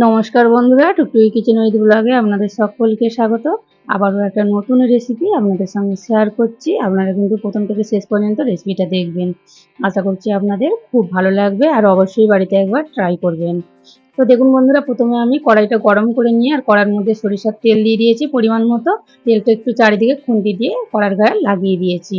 নমস্কার বন্ধুরা, টুকটুকি kitchen with ব্লগে আপনাদের সকলকে স্বাগত। আবারও একটা নতুন রেসিপি আপনাদের সঙ্গে শেয়ার করছি। আপনারা কিন্তু প্রথম থেকে শেষ পর্যন্ত রেসিপিটা দেখবেন। আশা করছি আপনাদের খুব ভালো লাগবে আর অবশ্যই বাড়িতে একবার ট্রাই করবেন। তো দেখুন বন্ধুরা, প্রথমে আমি কড়াইটা গরম করে নিয়ে আর কড়ার মধ্যে সরিষার তেল দিয়ে দিয়েছি পরিমাণ মতো। তেলটা একটু চারিদিকে খুন্তি দিয়ে কড়ার গায়ে লাগিয়ে দিয়েছি,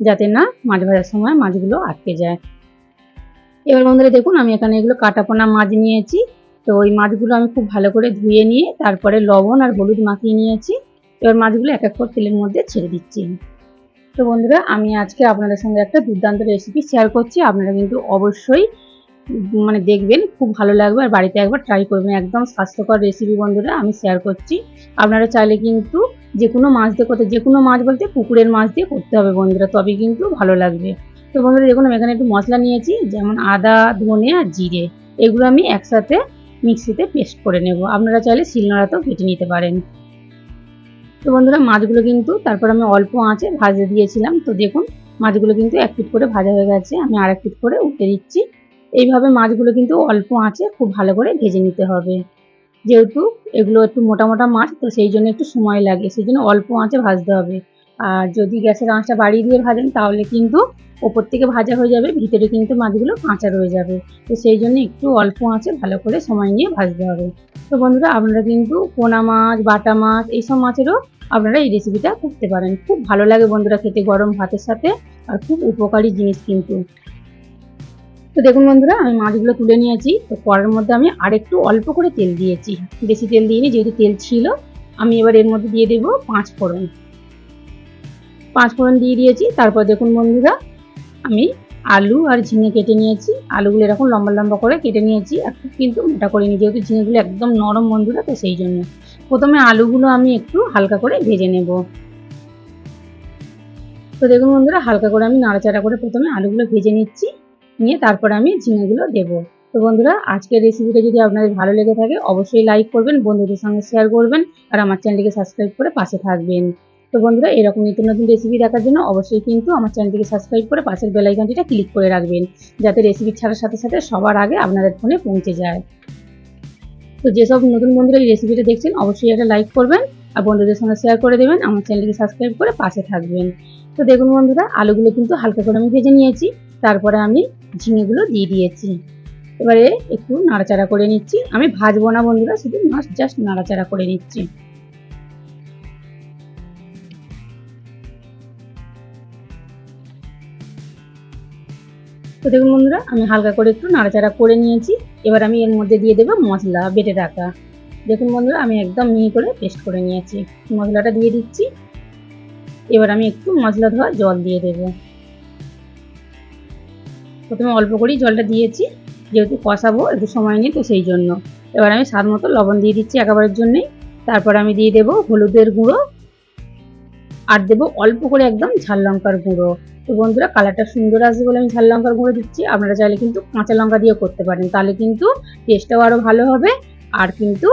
যাতে না মাছ ভাজার সময় মাছগুলো আটকে যায়। এবার বন্ধুরা দেখুন, আমি এখানে এগুলো কাটাপোনা মাছ নিয়েছি। তো ওই মাছগুলো আমি খুব ভালো করে ধুয়ে নিয়ে তারপরে লবণ আর হলুদ মাখিয়ে নিয়েছি। এবার মাছগুলো এক এক করে তেলের মধ্যে ছেড়ে দিচ্ছি তো বন্ধুরা, আমি আজকে আপনাদের সঙ্গে একটা দুর্দান্ত রেসিপি শেয়ার করছি। আপনারা কিন্তু অবশ্যই মানে দেখবেন, খুব ভালো লাগবে আর বাড়িতে একবার ট্রাই করবেন। একদম স্বাস্থ্যকর রেসিপি বন্ধুরা, আমি শেয়ার করছি। আপনারা চাইলে কিন্তু যে কোনো মাছ দিয়ে করতে, যে কোনো মাছ বলতে পুকুরের মাছ দিয়ে করতে হবে বন্ধুরা, তবে কিন্তু ভালো লাগবে। তো বন্ধুরা, দেখুন আমি এখানে একটু মশলা নিয়েছি, যেমন আদা, ধনে আর জিরে, এগুলো আমি একসাথে মিক্সিতে পেস্ট করে নেব। আপনারা চাইলে শিলনোড়াতেও কেটে নিতে পারেন। তো বন্ধুরা, মাছগুলো কিন্তু, তারপর আমি অল্প আঁচে ভাজে দিয়েছিলাম। তো দেখুন, মাছগুলো কিন্তু এক পিট করে ভাজা হয়ে গেছে। আমি আর এক পিট করে উঠে দিচ্ছি। এইভাবে মাছগুলো কিন্তু অল্প আঁচে খুব ভালো করে ভেজে নিতে হবে। যেহেতু এগুলো একটু মোটা মোটা মাছ, তো সেই জন্য একটু সময় লাগে। সেই জন্য অল্প আঁচে ভাজতে হবে। আর যদি গ্যাসের আঁচটা বাড়িয়ে দিয়ে ভাজেন, তাহলে কিন্তু ওপর থেকে ভাজা হয়ে যাবে, ভিতরে কিন্তু মাছগুলো কাঁচা রয়ে যাবে। তো সেই জন্য একটু অল্প আঁচে ভালো করে সময় নিয়ে ভাজতে হবে। তো বন্ধুরা, আপনারা কিন্তু পোনা মাছ, বাটা মাছ, এইসব মাছেরও আপনারা এই রেসিপিটা করতে পারেন। খুব ভালো লাগে বন্ধুরা খেতে গরম ভাতের সাথে, আর খুব উপকারী জিনিস কিন্তু। তো দেখুন বন্ধুরা, আমি মাছগুলো তুলে নিয়েছি। তো কড়ার মধ্যে আমি আরেকটু অল্প করে তেল দিয়েছি। বেশি তেল দিইনি, যেহেতু তেল ছিল, আমি এবার এর মধ্যে দিয়ে দেবো পাঁচ ফোড়ন। পাঁচ ফোড়ন দিয়ে দিয়েছি। তারপর দেখুন বন্ধুরা, আমি আলু আর ঝিঙে কেটে নিয়েছি। আলুগুলো এরকম লম্বা লম্বা করে কেটে নিয়েছি। খুব কিন্তু মোটা করে নিই যেহেতু ঝিঙেগুলো একদম নরম বন্ধুরা, তো সেই জন্য। প্রথমে আলুগুলো আমি একটু হালকা করে ভেজে নেব। তো দেখুন বন্ধুরা, হালকা করে আমি নাড়াচাড়া করে প্রথমে আলুগুলো ভেজে নিচ্ছি। নিয়ে তারপর আমি ঝিঙেগুলো দেব। তো বন্ধুরা, আজকের রেসিপিটা যদি আপনাদের ভালো লেগে থাকে, অবশ্যই লাইক করবেন, বন্ধুদের সঙ্গে শেয়ার করবেন, আর আমার চ্যানেলটিকে সাবস্ক্রাইব করে পাশে থাকবেন। তো বন্ধুরা, এরকম নিত্য নতুন রেসিপি দেখার জন্য অবশ্যই কিন্তু আমার চ্যানেলটিকে সাবস্ক্রাইব করে পাশের বেলাইকনটিটা ক্লিক করে রাখবেন, যাতে রেসিপি ছাড়ার সাথে সাথে সবার আগে আপনাদের ফোনে পৌঁছে যায়। তো যেসব নতুন বন্ধুরা এই রেসিপিটা দেখছেন, অবশ্যই একটা লাইক করবেন আর বন্ধুদের সঙ্গে শেয়ার করে দেবেন, আমার চ্যানেলটিকে সাবস্ক্রাইব করে পাশে থাকবেন। তো দেখুন বন্ধুরা, আলুগুলো কিন্তু হালকা করে আমি ভেজে নিয়েছি, তারপরে আমি ঝিঙেগুলো দিয়ে দিয়েছি। এবারে একটু নাড়াচাড়া করে নিচ্ছি। আমি ভাজবো না বন্ধুরা, শুধু মাছ জাস্ট নাড়াচাড়া করে নিচ্ছি। তো দেখুন বন্ধুরা, আমি হালকা করে একটু নাড়াচাড়া করে নিয়েছি। এবার আমি এর মধ্যে দিয়ে দেবো মশলা বেটে রাখা। দেখুন বন্ধুরা, আমি একদম মিহি করে পেস্ট করে নিয়েছি। মশলাটা দিয়ে দিচ্ছি। এবার আমি একটু মশলা ধোয়া জল দিয়ে দেব। প্রথমে অল্প করেই জলটা দিয়েছি, যেহেতু কষাবো, একটু সময় নিয়ে তো সেই জন্য। এবার আমি স্বাদ মতো লবণ দিয়ে দিচ্ছি একেবারের জন্যেই। তারপর আমি দিয়ে দেবো হলুদের গুঁড়ো। আর দেবো অল্প করে একদম ঝাল লঙ্কার গুঁড়ো। তো বন্ধুরা কালারটা সুন্দর আসবে বলে আমি ঝাল লঙ্কার গুঁড়ো দিচ্ছি। আপনারা চাইলে কিন্তু কাঁচা লঙ্কা দিয়েও করতে পারেন। তাহলে কিন্তু টেস্টটাও আরও ভালো হবে আর কিন্তু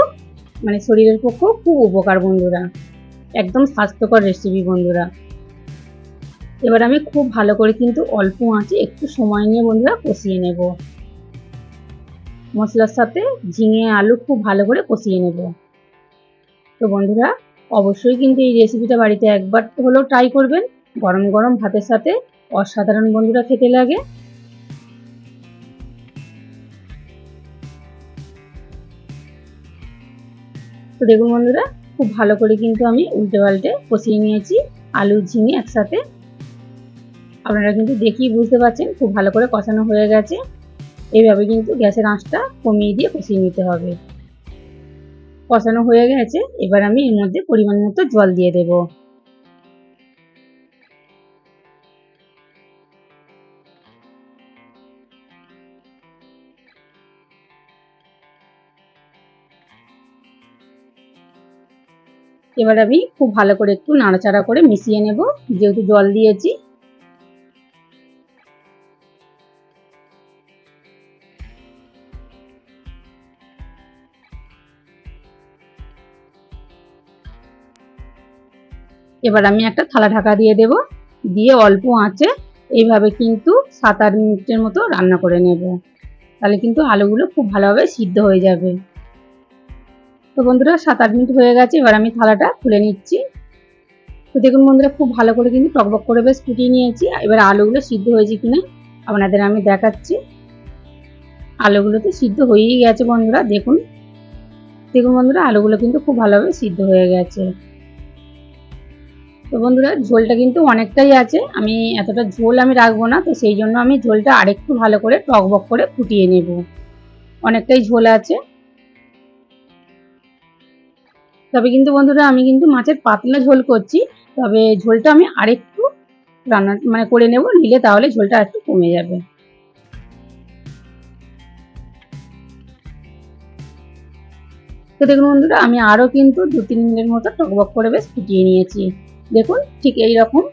মানে শরীরের পক্ষেও খুব উপকার বন্ধুরা। একদম স্বাস্থ্যকর রেসিপি বন্ধুরা। এবার আমি খুব ভালো করে কিন্তু অল্প আঁচে একটু সময় নিয়ে বন্ধুরা কষিয়ে নেব। মশলার সাথে ঝিঙে, আলু খুব ভালো করে কষিয়ে নেব। তো বন্ধুরা অবশ্যই কিন্তু এই রেসিপিটা বাড়িতে একবার হলেও ট্রাই করবেন। গরম গরম ভাতের সাথে অসাধারণ বন্ধুরা খেতে লাগে। তো দেখুন বন্ধুরা, খুব ভালো করে কিন্তু আমি উল্টে পাল্টে কষিয়ে নিয়েছি আলু, ঝিঙে একসাথে। আপনারা কিন্তু দেখেই বুঝতে পারছেন, খুব ভালো করে কষানো হয়ে গেছে। এইভাবে কিন্তু গ্যাসের আঁচটা কমিয়ে দিয়ে কষিয়ে নিতে হবে। কষানো হয়ে গেছে, এবার আমি এর মধ্যে পরিমাণ মতো জল দিয়ে দেবো। এবার আমি খুব ভালো করে একটু নাড়াচাড়া করে মিশিয়ে নেব, যেহেতু জল দিয়েছি। এবার আমি একটা থালা ঢাকা দিয়ে দেব। দিয়ে অল্প আঁচে এইভাবে কিন্তু সাত আট মিনিটের মতো রান্না করে নেব। তাহলে কিন্তু আলুগুলো খুব ভালোভাবে সিদ্ধ হয়ে যাবে। তো বন্ধুরা, সাত আট মিনিট হয়ে গেছে, এবার আমি থালাটা খুলে নিচ্ছি। তো দেখুন বন্ধুরা, খুব ভালো করে কিন্তু টকবক করে বেশ ফুটিয়ে নিয়েছি। এবার আলুগুলো সিদ্ধ হয়েছে কিনা আপনাদের আমি দেখাচ্ছি। আলুগুলো তো সিদ্ধ হয়েই গেছে বন্ধুরা, দেখুন। দেখুন বন্ধুরা, আলুগুলো কিন্তু খুব ভালোভাবে সিদ্ধ হয়ে গেছে। তো বন্ধুরা, ঝোলটা কিন্তু অনেকটাই আছে। আমি এতটা ঝোল আমি রাখব না, তো সেই জন্য আমি ঝোলটা আরেকটু ভালো করে টকবক করে ফুটিয়ে নেব। অনেকটাই ঝোল আছে। তবে কিন্তু বন্ধুরা, আমি কিন্তু মাছের পাতলা ঝোল করছি, তবে ঝোলটা আমি আরেকটু রান্না মানে করে নেব, নিলে তাহলে ঝোলটা একটু কমে যাবে। তো দেখুন বন্ধুরা, আমি আরও কিন্তু দু তিন মিনিটের মতো টকবক করে বেশ ফুটিয়ে নিয়েছি। দেখুন, ঠিক এই রকম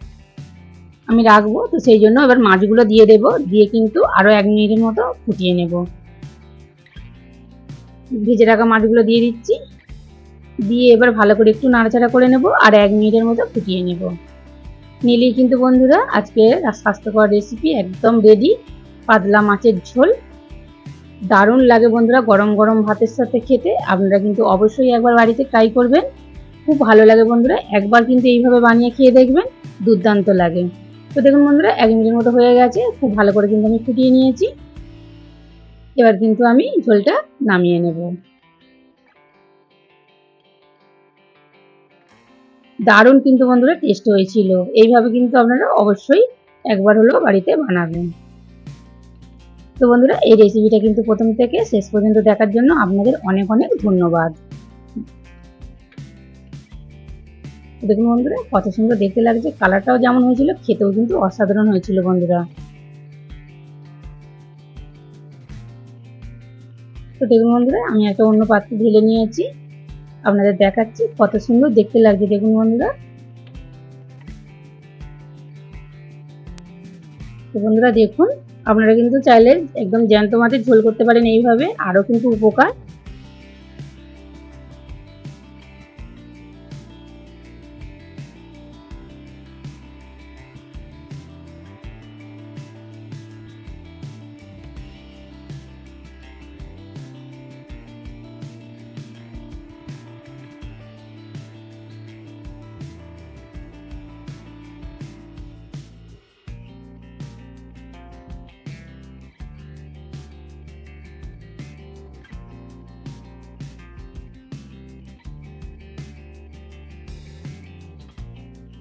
আমি রাখব। তো সেই জন্য এবার মাছগুলো দিয়ে দেব। দিয়ে কিন্তু আরও এক মিনিটের মতো ফুটিয়ে নেব। ভেজে রাখা মাছগুলো দিয়ে দিচ্ছি। দিয়ে এবার ভালো করে একটু নাড়াচাড়া করে নেব আর এক মিনিটের মতো ফুটিয়ে নেব। নিলেই কিন্তু বন্ধুরা, আজকে স্বাস্থ্যকর রেসিপি একদম রেডি পাতলা মাছের ঝোল। দারুণ লাগে বন্ধুরা, গরম গরম ভাতের সাথে খেতে। আপনারা কিন্তু অবশ্যই একবার বাড়িতে ট্রাই করবেন। খুব ভালো লাগে বন্ধুরা। একবার কিন্তু এইভাবে বানিয়ে খেয়ে দেখবেন, দুর্দান্ত লাগে। তো দেখুন বন্ধুরা, এক মিনিটের মতো হয়ে গেছে, খুব ভালো করে কিন্তু আমি ফুটিয়ে নিয়েছি। এবার কিন্তু আমি ঝোলটা নামিয়ে নেব। দারুণ কিন্তু বন্ধুরা টেস্ট হয়েছিল। এইভাবে কিন্তু আপনারা অবশ্যই একবার হলেও বাড়িতে বানাবেন। তো বন্ধুরা, এই রেসিপিটা কিন্তু প্রথম থেকে শেষ পর্যন্ত দেখার জন্য আপনাদের অনেক অনেক ধন্যবাদ। দেখুন বন্ধুরা, কত সুন্দর দেখতে লাগছে। কালারটাও যেমন হয়েছিল, খেতেও কিন্তু অসাধারণ হয়েছিল বন্ধুরা। তো দেখুন বন্ধুরা, আমি একটা অন্য পাত্রে ঢেলে নিয়েছি। আপনাদের দেখাচ্ছি কত সুন্দর দেখতে লাগছে, দেখুন বন্ধুরা। তো বন্ধুরা, দেখুন, আপনারা কিন্তু চাইলে একদম জ্যান্ত মাছের ঝোল করতে পারেন এইভাবে, আরও কিন্তু উপকার।